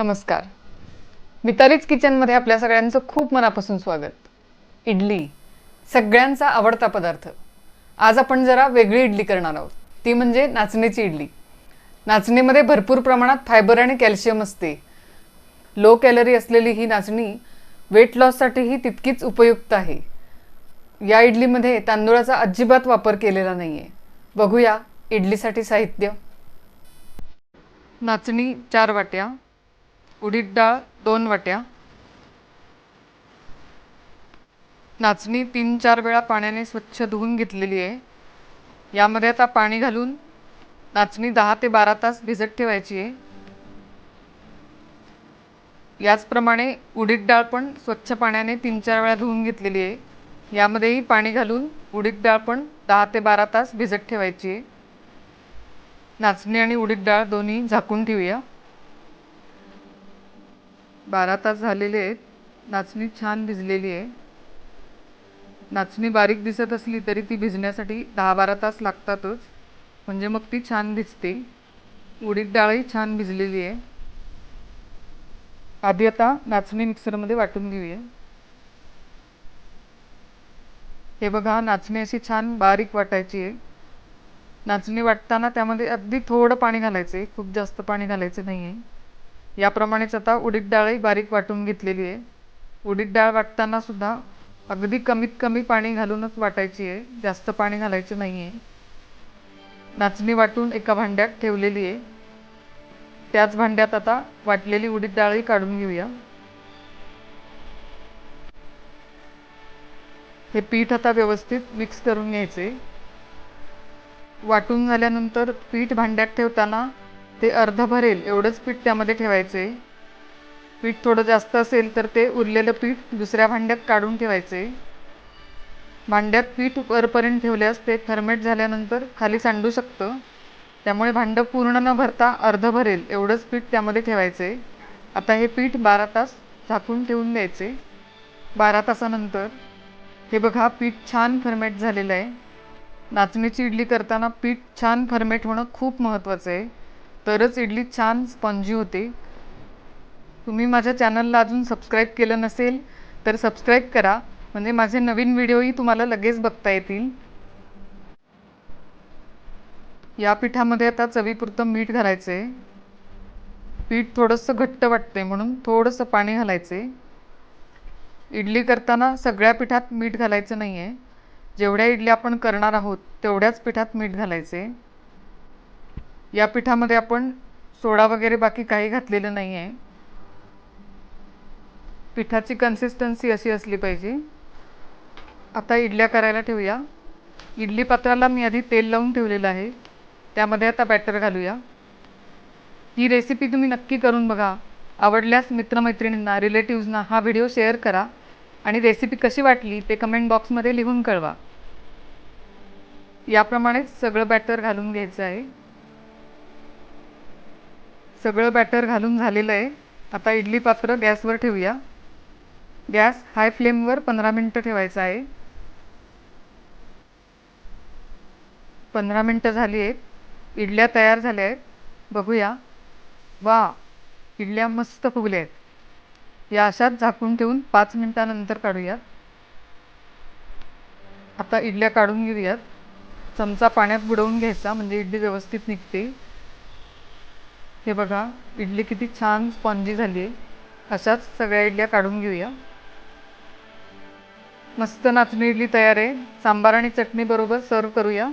नमस्कार. मितालीच किचनमध्ये आपल्या सगळ्यांचं खूप मनापासून स्वागत. इडली सगळ्यांचा आवडता पदार्थ. आज आपण जरा वेगळी इडली करणार आहोत. ती म्हणजे नाचणीची इडली. नाचणीमध्ये भरपूर प्रमाणात फायबर आणि कॅल्शियम असते. लो कॅलरी असलेली ही नाचणी वेट लॉससाठीही तितकीच उपयुक्त आहे. या इडलीमध्ये तांदूळाचा अजिबात वापर केलेला नाही आहे बघूया इडलीसाठी साहित्य. नाचणी चार वाट्या उडीद डाळ दोन वाट्या. नाचणी तीन चार वेळा पाण्याने स्वच्छ धुवून घेतलेली आहे. यामध्ये आता पाणी घालून नाचणी दहा ते बारा तास भिजत ठेवायची आहे. याचप्रमाणे उडीद डाळ पण स्वच्छ पाण्याने तीन चार वेळा धुवून घेतलेली आहे. यामध्येही पाणी घालून उडीद डाळ पण दहा ते बारा तास भिजत ठेवायची आहे. नाचणी आणि उडीद डाळ दोन्ही झाकून ठेवूया. बारा तास झालेले आहेत. नाचणी छान भिजलेली आहे. नाचणी बारीक दिसत असली तरी ती भिजण्यासाठी दहा बारा तास लागतातच. म्हणजे मग ती छान भिजते. उडीद डाळही छान भिजलेली आहे. आधी आता नाचणी मिक्सरमध्ये वाटून घेऊया. हे बघा नाचणी अशी छान बारीक वाटायची आहे. नाचणी वाटताना त्यामध्ये अगदी थोडं पाणी घालायचं आहे खूप जास्त पाणी घालायचं नाही आहे याप्रमाणेच आता उडीद डाळही बारीक वाटून घेतलेली आहे. उडीद डाळ वाटताना सुद्धा अगदी कमीत कमी पाणी घालूनच वाटायची आहे. जास्त पाणी घालायचं नाही आहे नाचणी वाटून एका भांड्यात ठेवलेली आहे. त्याच भांड्यात आता वाटलेली उडीद डाळही काढून घेऊया. हे पीठ आता व्यवस्थित मिक्स करून घ्यायचे वाटून झाल्यानंतर पीठ भांड्यात ठेवताना ते अर्ध भरेल एवढंच पीठ त्यामध्ये ठेवायचे. पीठ थोडं जास्त असेल तर ते उरलेलं पीठ दुसऱ्या भांड्यात काढून ठेवायचे. भांड्यात पीठ वरपर्यंत ठेवल्यास ते फर्मेट झाल्यानंतर खाली सांडू शकतं. त्यामुळे भांडं पूर्ण न भरता अर्ध भरेल एवढंच पीठ त्यामध्ये ठेवायचे. आता हे पीठ बारा तास झाकून ठेवून द्यायचे. बारा तासानंतर. हे बघा पीठ छान फर्मेट झालेलं आहे. नाचणीची इडली करताना पीठ छान फर्मेट होणं खूप महत्त्वाचं आहे. तरच इडली छान स्पॉन्जी होते. तुम्ही माझ्या चॅनलला अजून सबस्क्राईब केलं नसेल तर सबस्क्राईब करा. म्हणजे माझे नवीन व्हिडिओही तुम्हाला लगेच बघता येतील. या पिठामध्ये आता चवीपुरतं मीठ घालायचं आहे पीठ थोडंसं घट्ट वाटते म्हणून थोडंसं पाणी घालायचे इडली करताना सगळ्या पिठात मीठ घालायचं नाही आहे जेवढ्या इडल्या आपण करणार आहोत तेवढ्याच पिठात मीठ घालायचे या पिठामध्ये आपण सोडा वगैरे बाकी काही घातलेलं नाही आहे पिठाची कन्सिस्टन्सी अशी असली पाहिजे. आता इडल्या करायला ठेवूया. इडली पात्राला मी आधी तेल लावून ठेवलेलं आहे. त्यामध्ये आता बॅटर घालूया. ही रेसिपी तुम्ही नक्की करून बघा. आवडल्यास मित्रमैत्रिणींना रिलेटिव्जना हा व्हिडिओ शेअर करा. आणि रेसिपी कशी वाटली ते कमेंट बॉक्समध्ये लिहून कळवा. याप्रमाणेच सगळं बॅटर घालून घ्यायचं आहे. सगळं बॅटर घालून झालेलं आहे. आता इडली पात्र गॅसवर ठेवूया. गॅस हाय फ्लेमवर पंधरा मिनटं ठेवायचं आहे. पंधरा मिनटं झाली आहेत. इडल्या तयार झाल्या आहेत. बघूया. वा! इडल्या मस्त फुगल्या आहेत. या अशाच झाकून ठेवून पाच मिनटानंतर काढूयात आता इडल्या काढून घेऊयात. चमचा पाण्यात बुडवून घ्यायचा म्हणजे इडली व्यवस्थित निघते. हे बघा इडली किती छान स्पॉन्जी झाली आहे अशाच सगळ्या इडल्या काढून घेऊया. मस्त नाचणी इडली तयार आहे. सांबार आणि चटणीबरोबर सर्व करूया.